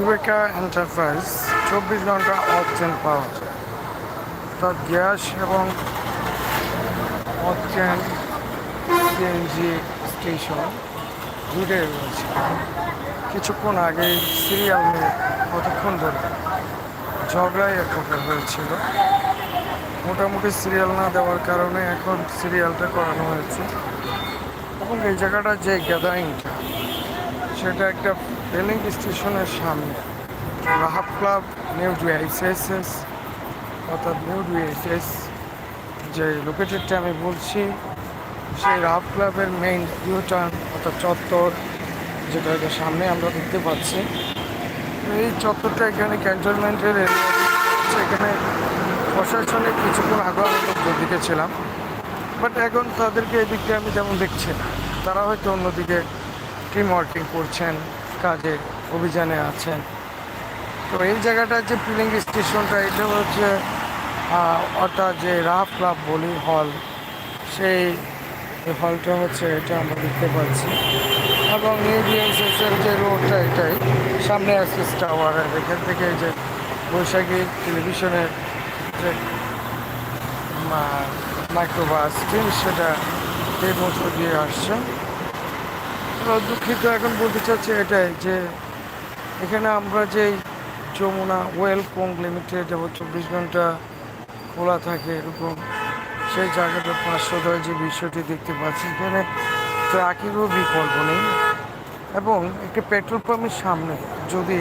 Eureka enterprise, চব্বিশ ঘণ্টা অকচেন পাওয়া যায়। অর্থাৎ গ্যাস এবং অকচেন সিএনজি স্টেশন দুটোই রয়েছে। কিছুক্ষণ আগে সিরিয়াল নিয়ে কতক্ষণ ধরে ঝগড়াই এক প্রকার হয়েছিল। মোটামুটি সিরিয়াল না দেওয়ার কারণে এখন সিরিয়ালটা করানো হয়েছে। এবং এই জায়গাটা যে গ্যাদারিংটা সেটা একটা রেলিং স্টেশনের সামনে। রাহাব ক্লাব, নিউ ডিআইসিএসএস অর্থাৎ নিউ ডিআইসিএস যে লোকেটেডটা আমি বলছি, সেই রাহাব ক্লাবের মেইন ইউটার্ন অর্থাৎ চত্বর, যেটা সামনে আমরা দেখতে পাচ্ছি। এই চত্বরটা এখানে ক্যান্টনমেন্টের এখানে প্রশাসনের কিছুক্ষণ আগে আমি লোকজন দেখেছিলাম বাট এখন তাদেরকে এদিকে আমি যেমন দেখছি তারা হয়তো অন্যদিকে টিম ওয়ার্কিং করছেন। কাজে অভিযানে আছেন। তো এই জায়গাটা যে পিলিং স্টেশনটা, এটা হচ্ছে অর্থাৎ যে রাফ ক্লাব বলি, হল। সেই হলটা হচ্ছে, এটা আমরা দেখতে পাচ্ছি। এবং নিউ ডিএসএসের যে রোডটা এটাই। সামনে অ্যাসিস টাওয়ার এখান থেকে যে বৈশাখী টেলিভিশনের যে মাইক্রোবাস সেটা এই মধ্য দিয়ে আসছে। দুঃখিত এখন বলতে চাচ্ছি এটাই যে এখানে আমরা যেই যমুনা ওয়েল কোং লিমিটেড এবং চব্বিশ ঘণ্টা খোলা থাকে এরকম সেই জায়গাটা পাঁচশো দয় যে বিষয়টি দেখতে পাচ্ছি এখানে ট্রাকেরও বিকল্প নেই এবং একটি পেট্রোল পাম্পের সামনে যদি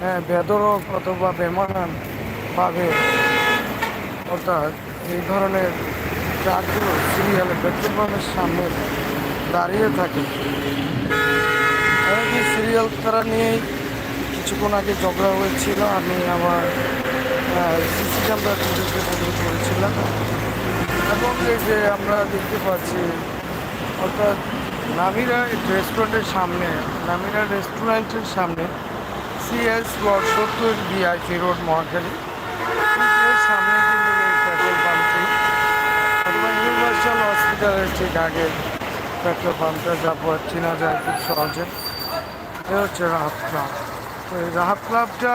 হ্যাঁ, বেদরক অথবা বেমানান পাবে অর্থাৎ এই ধরনের ট্রাকগুলো সিরিয়ালে পেট্রোল পাম্পের সামনে দাঁড়িয়ে থাকে। এমনকি সিরিয়াল তারা নিয়েই কিছুক্ষণ আগে ঝগড়া হয়েছিল। আমি আমার সিসি ক্যামেরা ফুটেজে বদল করেছিলাম এবং এই যে আমরা দেখতে পাচ্ছি, অর্থাৎ নামিরা রেস্টুরেন্টের সামনে, নামিরা রেস্টুরেন্টের সামনে সিএস প্লট সত্তর বিআইপি রোড মহাখালী। সামনে কিন্তু এই পেট্রোল হসপিটালের ঠিক আগে পেট্রোল পাম্পটা যাব চেনা যায় খুব সহজে। এ হচ্ছে রাহাব ক্লাব। তো এই রাহাব ক্লাবটা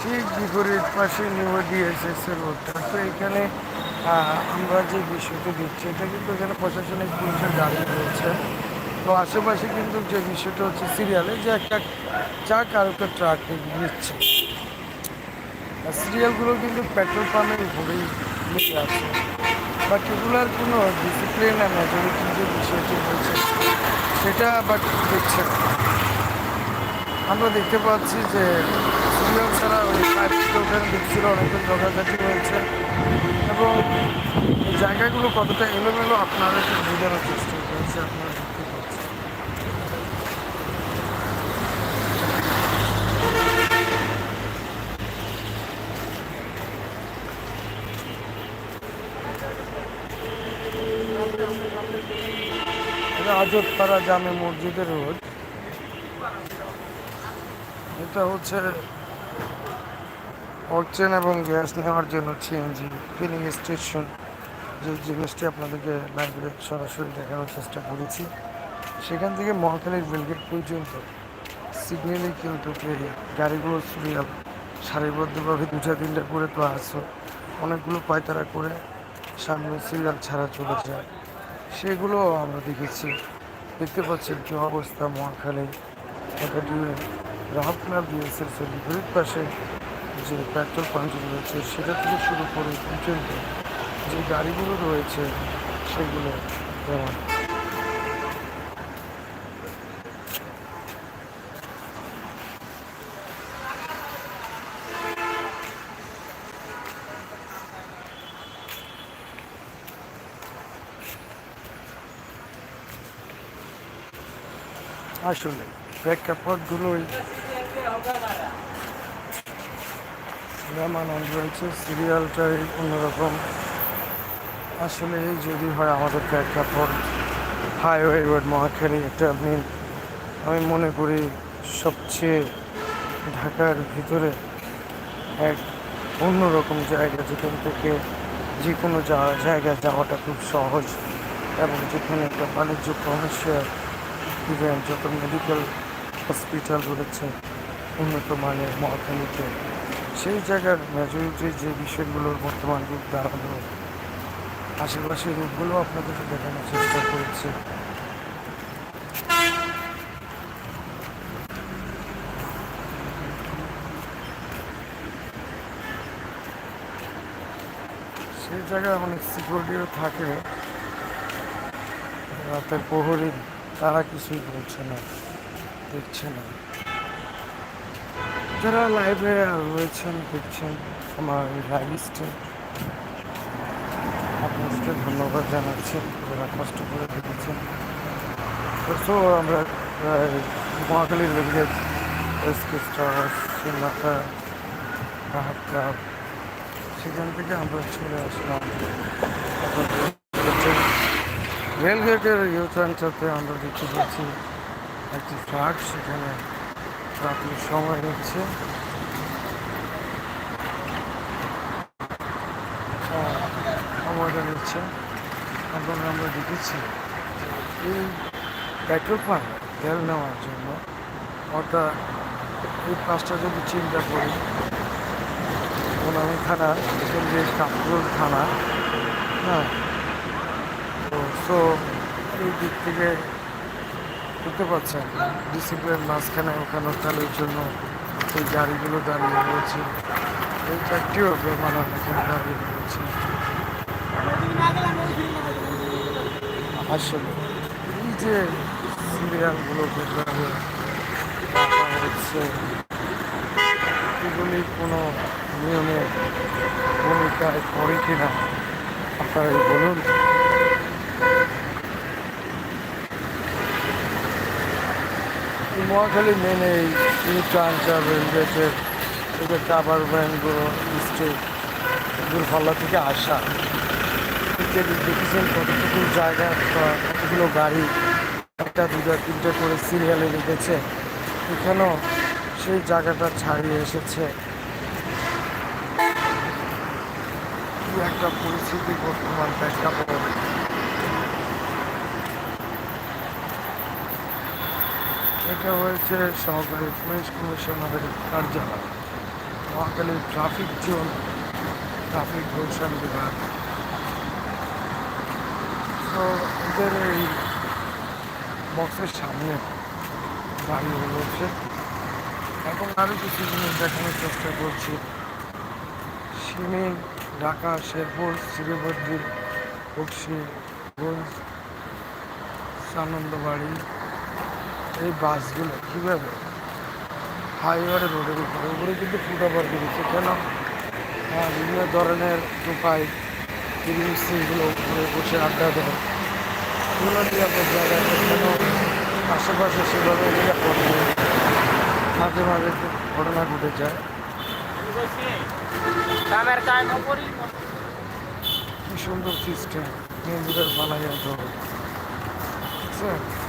ঠিক বিপরীত পাশে নিউ ডিএসএস এর রোডটা তো এখানে আমরা যে বিষয়টা দেখছি, এটা কিন্তু এখানে প্রশাসনিক পুলিশের গাড়ি রয়েছে। তো আশেপাশে কিন্তু যে বিষয়টা হচ্ছে সিরিয়ালে, যে একটা চাক আর একটা ট্রাক নিচ্ছে সিরিয়ালগুলো কিন্তু পেট্রোল পাম্পের উপরেই লেগে আছে। বাট এগুলোর কোনো ডিসিপ্লিন আর মেজরিটি যে বিষয়টি হয়েছে সেটা বাট দেখছে। আমরা দেখতে পাচ্ছি যে সিরিয়াল ছাড়া ওই ফাইভ ওখানে দেখছিল অনেকক্ষণ ঝগড়াঝাটি হয়েছে এবং জায়গাগুলো কতটা এলোমেলো আপনারা একটু বোঝানোর চেষ্টা করেছে আপনারা দেখতে পাচ্ছেন এটা আজতপাড়া জামে মসজিদের রোড। এটা হচ্ছে অক্সিজেন এবং গ্যাস নেওয়ার জন্য সিএনজি ফিলিং স্টেশন যে জিনিসটি আপনাদেরকে লাইভে সরাসরি দেখানোর চেষ্টা করেছি। সেখান থেকে মহাখালীর বেলগেট পর্যন্ত সিগন্যালে কিন্তু গাড়িগুলো সিরিয়াল সারিবদ্ধভাবে দুটা তিনটা করে তো আসো অনেকগুলো পায়তারা করে সামনে সিরিয়াল ছাড়া চলে যায়। সেগুলো আমরা দেখেছি। দেখতে পাচ্ছি কি অবস্থা মহাখালী। একাডি রাহাব ক্লাব এর বিপরীত পাশে যে পেট্রোল পাম্প রয়েছে, সেটা থেকে শুরু করে পর্যন্ত যে গাড়িগুলো রয়েছে, সেগুলো যেমন আসলে প্রেক্ষাপটগুলোই যেমন রয়েছে, সিরিয়ালটাই অন্যরকম। আসলে যদি হয় আমাদের প্রেক্ষাপট হাইওয়ে রোড মহাখালী এটা আপনি আমি মনে করি সবচেয়ে ঢাকার ভিতরে এক অন্যরকম জায়গা যেখান থেকে যে কোনো জায়গায় যাওয়াটা খুব সহজ এবং যেখানে একটা বাণিজ্য কমার্শিয়াল ইভেন্ট যত মেডিকেল হসপিটাল রয়েছে উন্নত মানের মহাখালীতে, সেই জায়গার মেজরিটি যে বিষয়গুলোর বর্তমান রূপ দাঁড়ানো আশেপাশের রূপগুলো আপনাদেরকে দেখানোর চেষ্টা করেছে। সেই জায়গায় অনেক সিকিউরিটিও থাকে। রাতের প্রহরী তারা কিছুই বলছে না, দেখছে না। যারা লাইভে রয়েছেন, দেখছেন আমার লাইভ স্ট্রিম আপনাদেরকে ধন্যবাদ জানাচ্ছি, যারা কষ্ট করে দেখেছেন। আমরা মহাকালীর রেলগেট সেখান থেকে আমরা চলে আসলাম। রেলগেটের ইউথ সেন্টারতে আমরা দেখতে পাচ্ছি একটি ফ্ল্যাট সেখানে রাত্রির সময় আহ, সময়টা নিচ্ছে এবং আমরা দেখেছি এই পেট্রোল পাম্প তেল নেওয়ার জন্য অর্থাৎ এই পাঁচটা যদি চিন্তা করি বনানী থানা যে কাপড় থানা হ্যাঁ তো সো এই দিক থেকে দেখতে পাচ্ছেন ডিসিপ্লিন মাঝখানে ওখানে চালের জন্য এই গাড়িগুলো দাঁড়িয়ে রয়েছে। এই চারটিও বেমানান এখানে দাঁড়িয়ে রয়েছে। আসলে এই যে সিরিয়ালগুলো রাখা হচ্ছে এগুলি কোনো নিয়মে ভূমিকায় পড়ে কিনা, আপনারাই বলুন। মহাখালী মেন এই ট্রান্সার রেলগেটের থেকে কাবার ভ্যানগুলো স্টেট দূরপাল্লা থেকে আসা। দেখেছেন কতটুকু জায়গা কতগুলো গাড়ি, একটা দুটা তিনটে করে সিরিয়ালে রেখেছে। এখানেও সেই জায়গাটা ছাড়িয়ে এসেছে। একটা পরিস্থিতি বর্তমান প্রেক্ষাপট এটা হয়েছে সহকারী পুলিশ কমিশনারের কার্যালয়। Mohakhali traffic zone, traffic Gulshan বিভাগ। তো এদের এই বক্সের সামনে দাঁড়িয়ে রয়েছে। এখন আরও কিছু জিনিস দেখানোর চেষ্টা করছি। সিমি, ঢাকা, শেরপুর শ্রীবর্দী বক্সি, সানন্দবাড়ি এই বাসগুলো কীভাবে হাইওয়ে রোডের উপরে উপরে কিন্তু ফুটওভার দিয়েছে। কেন? হ্যাঁ বিভিন্ন ধরনের টোকাই সিগুলো উপরে বসে আড্ডা দেয়। এগুলো নিরাপদ জায়গায় কেন? আশেপাশে সেভাবে নিরাপদ মাঝে মাঝে ঘটনা ঘটে যায়। কি সুন্দর সিস্টেম মেয়েদের বানাইয়া তো বুঝছেন কি দেখা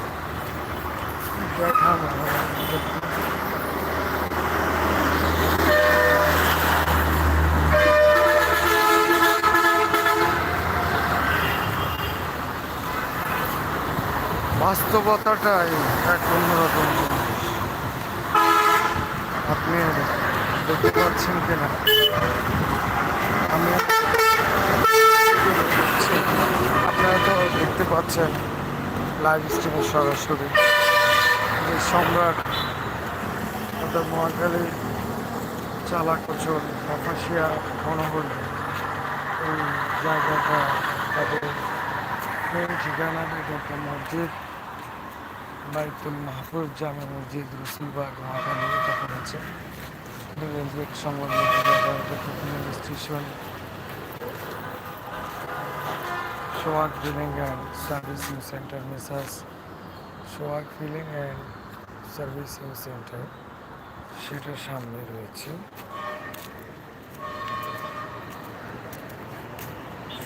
বাস্তবতাটাই এক অন্যরকম আপনি দেখতে পাচ্ছেন কিনা? আমি আপনারা তো দেখতে পাচ্ছেন লাইভ স্ট্রিমে সরাসরি। সম্রাট অর্থাৎ মহাকালী চালাকচল কাপাসিয়া মনোহর এই জায়গাটা তাদের মেন ঠিকানা একটা মসজিদ, বাইতুল মাহফুজ জামে মসজিদ, রসুলবাগ মহাকালী এটা করেছে। Rail gate filling and servicing centre, messrs Sohag filling and servicing centre, সেটার সামনে রয়েছে।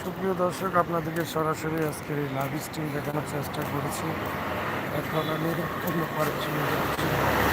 সুপ্রিয় দর্শক, আপনাদেরকে সরাসরি আজকের এই লাভ স্ট্রিম দেখানোর চেষ্টা করেছি। এখন আমি অন্য পারে চলে যাচ্ছি।